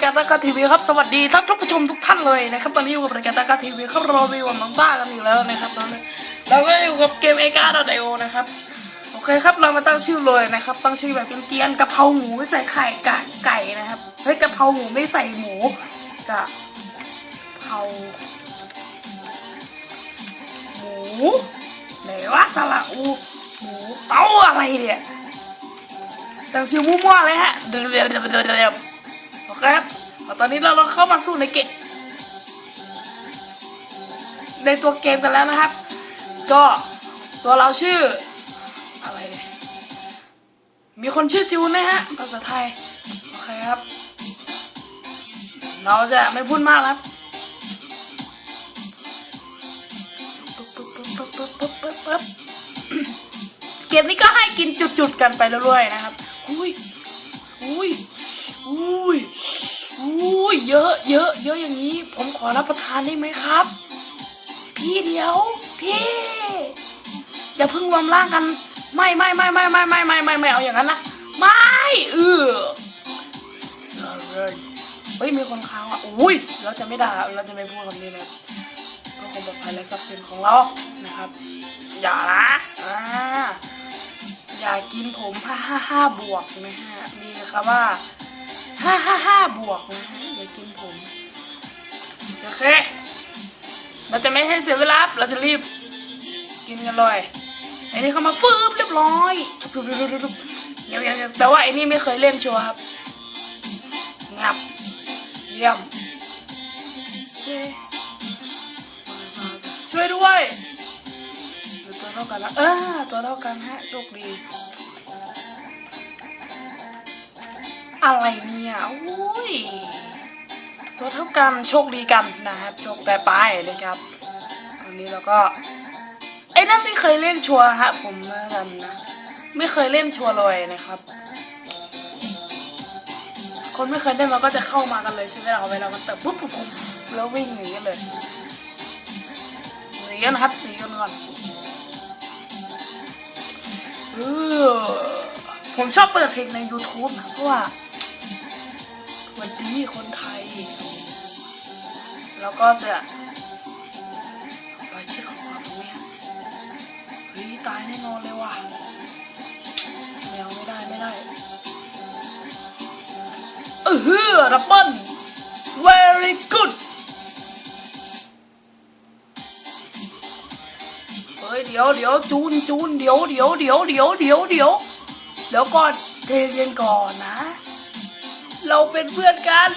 ายการตากาทีวีครับสวัสดีท่านผู้ชมทุกท่านเลยนะครับตอนนี้อยู่กับรายการตากาทีวีครับราวิวมังบ้ากันอยู่แล้วนะครับตอนนี้เราก็อยู่กับเกมเอการ์ดไอโอนะครับโอเคครับเรามาตั้งชื่อเลยนะครับ ตั้งชื่อแบบเกรียนกะเพราหมูไม่ใส่ไข่ไก่ไก่นะครับเฮ้ยกะเพราหมูไม่ใส่หมูกะเพราหมูไหนวะสระอูหมูเต้าอะไรเนี่ยตั้งชื่อมั่วๆเลยฮะเดี๋ยวเดี๋ยวเดี๋ยว ครับตอนนี้เราเราเข้ามาสู่ในเกมในตัวเกมกันแล้วนะครับ ก็ตัวเราชื่ออะไรเนี่ยมีคนชื่อจิวนะฮะภาษาไทยโอเคครับ เราจะไม่พูดมากครับปึ๊บปึ๊บปึ๊บปึ๊บปึ๊บปึ๊บปึ๊บเกมนี้ก็ให้กินจุดๆกันไปเรื่อยๆนะครับ อุ้ยอุ้ยอุ้ย อุ้ยเยอะเยอะเยอะอย่างนี้ ผมขอรับประทานได้ไหมครับ พี่เดี๋ยว พี่อย่าเพิ่งรวมร่างกัน ไม่ไม่ไม่ไม่ไม่ไม่ไม่ไม่ไม่เอาอย่างนั้นนะไม่เออเฮ้ยมีคนค้างอะอุ้ยเราจะไม่ด่าเราจะไม่พูดคำนี้นะเพื่อความปลอดภัยและทรัพย์สินของเรานะครับ อย่านะอ่าอย่ากินผมห้าห้าห้าบวกนะฮะมีคำว่า ห้าห้าห้าบวกนะฮะอย่ากินผมโอเคเราจะไม่ให้เสียเวลาเราจะรีบกินกันเลยไอ้นี่เข้ามาฟืบเรียบร้อยเดี๋ยวเดี๋ยวเดี๋ยวแต่ว่าไอ้นี่ไม่เคยเล่นชัวร์ครับงับเยี่ยมช่วยด้วยตัวเท่ากันแล้วเออตัวเท่ากันฮะโชคดี อะไรเนี่ยโอ้ยตัวเท่ากันโชคดีกันนะครับโชคแต่ไปเลยครับตอนนี้เราก็ไอ้นั่นไม่เคยเล่นชัวร์ฮะผมนะกันนะไม่เคยเล่นชัวร์เลยนะครับ คนไม่เคยเล่นเราก็จะเข้ามากันเลยใช่ไหมเราเวลามันเติบปุ๊บปุ๊บปุ๊บแล้ววิ่งหนีกันเลยหนีกันนะครับหนีกันก่อนเออผมชอบเปิดเพลงใน YouTube นะเพราะว่า นดีคนไทย แล้วก็จะรอยชื่อของความเนี่ยเฮ้ยตายแน่นอนเลยว่ะแมวไม่ได้ไม่ได้เออฮือดับเบิ้ล very good เฮ้ยเดี๋ยวเดี๋ยวจูนจูนเดี๋ยวเดี๋ยวเดี๋ยวเดี๋ยวเดี๋ยวเดี๋ยวเดี๋ยวก่อนเทเย็นก่อนนะ เราเป็นเพื่อนกัน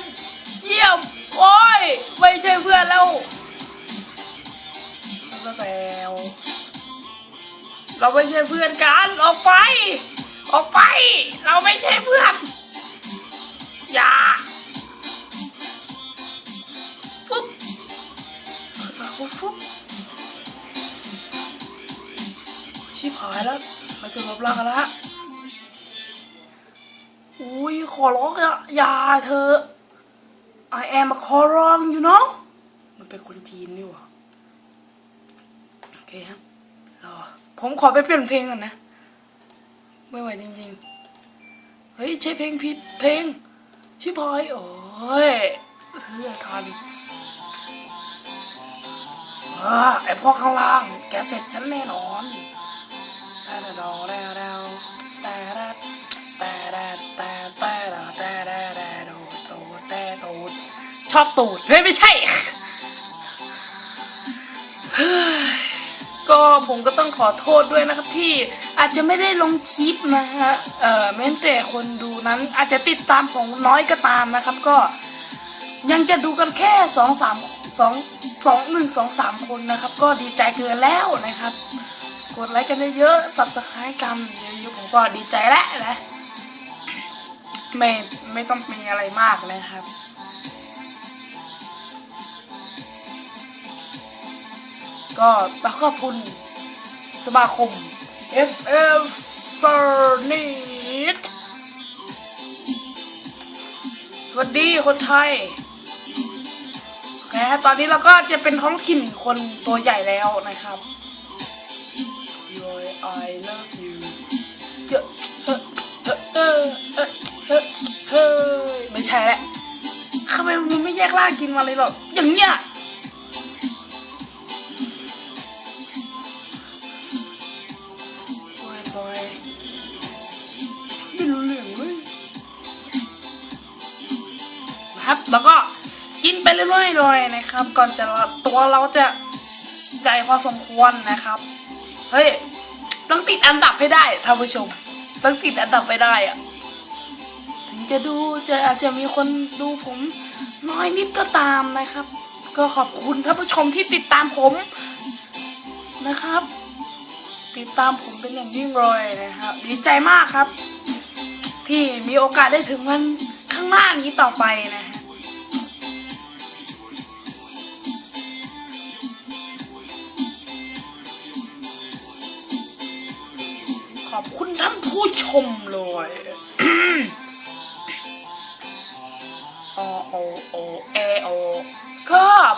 เยี่ยม โอ้ย ไม่ใช่เพื่อนแล้วแล้วเราไม่ใช่เพื่อนกัน ออกไป ออกไป เราไม่ใช่เพื่อน อย่าฟุ๊บฟุ๊บฟุ๊บชิบหายแล้ว มาเจอกับร่างกันแล้ว อุ้ยขอร้องอย่าเธอ I am a ขอร้อง you know มันเป็นคนจีนนี่หว่าโอเคครับรอผมขอไปเปลี่ยนเพลงก่อนนะ ไม่ไหวจริงๆ เฮ้ยใช้เพลงผิดเพลง ชิบหายโอ้ยเฮือทันอ่าไอพวกข้างล่าง แกเสร็จฉันแน่นอนแต่ดอแต่ดอแต่แชอบตูดเฮ้ยไม่ใช่ ก็ผมก็ต้องขอโทษด้วยนะครับที่อาจจะไม่ได้ลงคลิปนะฮะเอ่อแม้แต่คนดูนั้นอาจจะติดตามของน้อยก็ตามนะครับ ก็ยังจะดูกันแค่สองสามสองสองหนึ่งสองสามคนนะครับ ก็ดีใจเกินแล้วนะครับ กดไลค์กันเยอะๆสับสไครต์กันเยอะๆผมก็ดีใจแล้วนะ ไม่ไม่ต้องมีอะไรมากนะครับ ก็ต้องขอบคุณสมาคม FF f u r n i t สวัสดีคนไทยนะตอนนี้เราก็จะเป็นท้องถิ่นคนตัวใหญ่แล้วนะครับ Your I love you เจอเฮ้อเฮ้อเฮ้อ เฮ้อเฮ้อไม่ใช่ล่ากินมาเลยหรอกอย่างเงี้ยปล่อยปล่อยไม่รู้เรื่องเลยนะครับ แล้วก็กินไปเรื่อยๆเลยนะครับ ก่อนจะตัวเราจะใหญ่พอสมควรนะครับ เฮ้ย ต้องติดอันดับให้ได้ท่านผู้ชม ต้องติดอันดับไปได้อะ ถึงจะดูจะอาจจะมีคนดูผมน้อยนิดก็ตามนะครับ ก็ขอบคุณท่านผู้ชมที่ติดตามผมนะครับ ติดตามผมเป็นอย่างยิ่งเลยนะครับ ดีใจมากครับ ที่มีโอกาสได้ถึงวันข้างหน้านี้ต่อไปนะฮะขอบคุณท่านผู้ชมเลย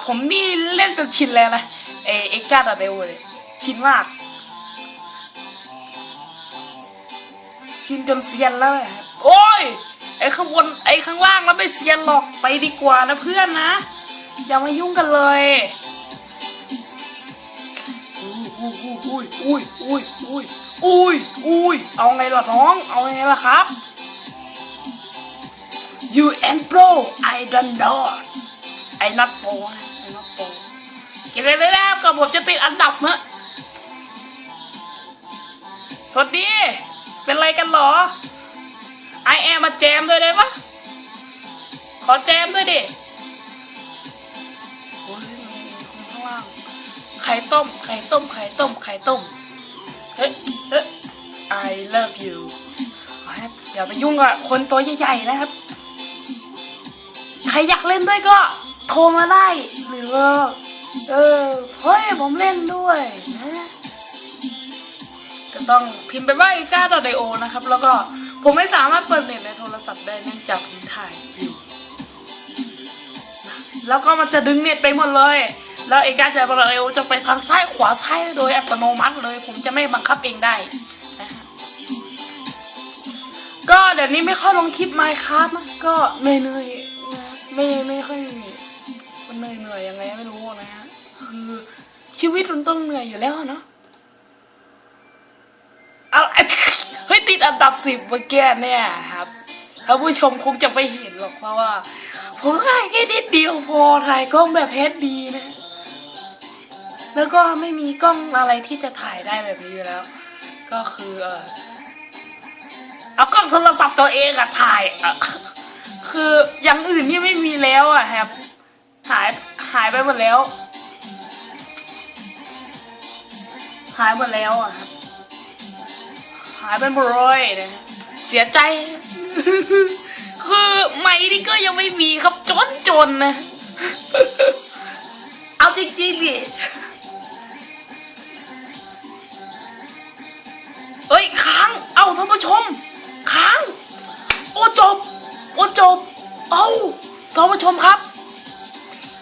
ผมนี่เล่นจนชินแล้วนะเอเอ็กซ์การ์ดเดวเลยชินมาก ชินจนเซียนแล้วโอ้ยไอ้ข้างบนไอ้ข้างล่างแล้วไม่เซียนหรอกไปดีกว่านะเพื่อนนะ อย่ามายุ่งกันเลยอุ้ยอุ้ยอุ้ยอุ้ยอุ้ยอุ้ยอุ้ยเอาไงล่ะน้อง เอาไงล่ะครับ you and pro I don't know ไอ้ not pro นะไอ้ not pro เก็บเลยเลยนะครับกับผมจะติดอันดับนะสวัสดี เป็นไรกันหรอไอแอมมาแจมด้วยได้ปะขอแจมด้วยดิโอ้ยคนข้างล่างไข่ต้ม ไข่ต้ม ไข่ต้ม ไข่ต้ม เฮ้ยเฮ้ย I love you อย่าไปยุ่งกับคนตัวใหญ่ๆนะครับ ใครอยากเล่นด้วยก็โทรมาได้หรือว่า เออ เฮ้ย ผมเล่นด้วยนะก็ต้องพิมพ์ไปว่าอีก้าดอไดโอนะครับ แล้วก็ผมไม่สามารถเปิดเน็ตในโทรศัพท์ได้เนื่องจากผมถ่ายอยู่แล้วก็มันจะดึงเน็ตไปหมดเลย แล้วไอ้การจะเร็วจะไปทางซ้ายขวาซ้ายโดยอัตโนมัติเลย ผมจะไม่บังคับเองได้นะฮะก็เดี๋ยวนี้ไม่ค่อยลงคลิปไมค์ครับก็เหนื่อยๆไม่ไม่ค่อยมัน เหนื่อยเหนื่อยยังไงไม่รู้นะฮะคือชีวิตมันต้องเหนื่อยอยู่แล้วเนาะเอาไอ้เฮ้ยติดอันดับสิบเมื่อกี้เนี่ยครับท่านผู้ชมคงจะไม่เห็นหรอกเพราะว่า ผมถ่ายแค่นิดเดียวพอถ่ายกล้องแบบเฮดดีนะ แล้วก็ไม่มีกล้องอะไรที่จะถ่ายได้แบบนี้อยู่แล้ว ก็คือเออเอากล้องโทรศัพท์ตัวเองอะถ่ายอะคืออย่างอื่นนี่ไม่มีแล้วอะครับ หายหายไปหมดแล้ว หายหมดแล้วอะครับหายไปหมดเลยนะเสียใจ คือไม้นี่ก็ยังไม่มีครับจนจนๆนะ เอาจริงๆดิเอ้ยค้าง เอาท่านผู้ชม ค้าง โอ้จบ โอ้จบ เอาท่านผู้ชมครับ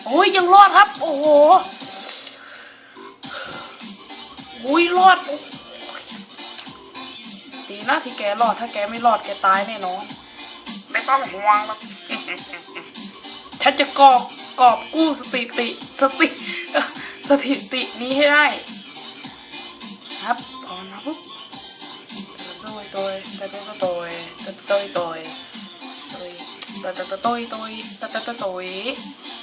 โอ้ยยังรอดครับ โอ้โหโอ้ยรอดดีนะที่แกรอด ถ้าแกไม่รอดแกตายแน่นอน ไม่ต้องห่วงหรอกฉันจะกอบกอบกู้สติติสติเอ่อสถิตินี้ให้ได้ ครับพอนะปุ๊บโตยโตยโตยโตยโตยโตยโตยโตยโตยโตยโตยโตยโตยโตยอา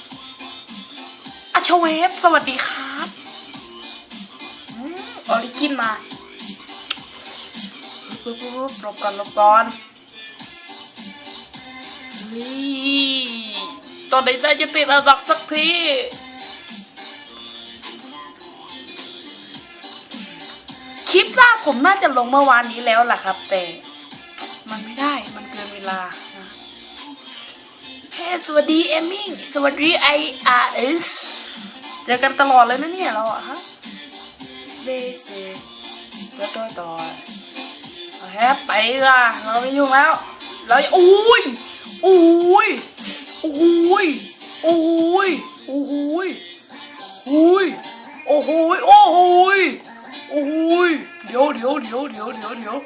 ชเวฟสวัสดีครับออริจินมาปุ๊บปุ๊บลบก่อนลบก่อนนี่ตอนไหนได้จะติดอันดับสักทีคลิปล่าผมน่าจะลงเมื่อวานนี้แล้วล่ะครับ แต่มันไม่ได้มันเกินเวลาเฮ้สวัสดีเอมมี่สวัสดีไออาร์เอส เจอกันตลอดเลยนะเนี่ยเราอะฮะเดซิแล้วต่อต่อเอาแฮปไปล่ะเราไม่ยุ่งแล้ว เราอุ้ยอุ้ยอุ้ยอุ้ยอุ้ยอุ้ยโอ้โหยโอ้โหยโอ้โหยเดี๋ยวเดี๋ยวเดี๋ยวเดี๋ยวเดี๋ยวเดี๋ยว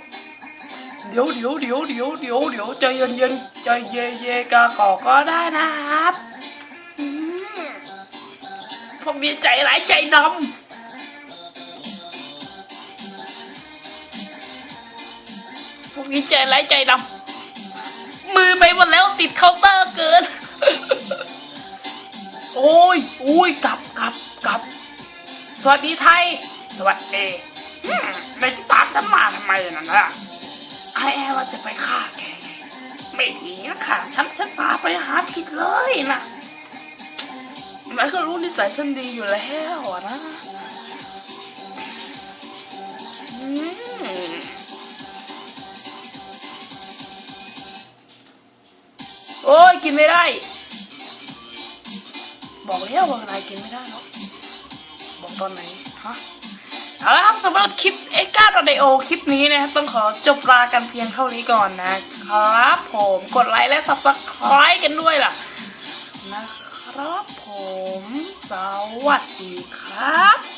เดี๋ยวเดี๋ยวเดี๋ยวเดี๋ยวเดี๋ยวเดี๋ยวใจเย็นเย็นๆใจเย็นเย็นๆกากอกก็ได้นะครับ พวกนี้ใจร้ายใจดำพวกนี้ใจร้ายใจดำมือไปหมดแล้วติดเคาน์เตอร์เกิน โอ้ยโอ้ยกลับกลับกลับ สวัสดีไทย สวัสดีอืมได้ตามฉันมาทำไมนั่นนะไอแอร์ว่าจะไปฆ่าแก ไม่ดีนะค่ะ ฉันฉันพาไปหาผิดเลยนะ แม่ก็รู้นิสัยฉันดีอยู่แล้วนะอืมโอ้ยกินไม่ได้ บอกแล้วว่านายกินไม่ได้เนาะบอกตอนไหนฮะเอาละครับสำหรับคลิปเอ็กซ์การ์ดโอคลิปนี้นะครับต้องขอจบลากันเพียงเท่านี้ก่อนนะครับผมกดไลค์และ subscribe กันด้วยล่ะ นะ ครับผม สวัสดีครับ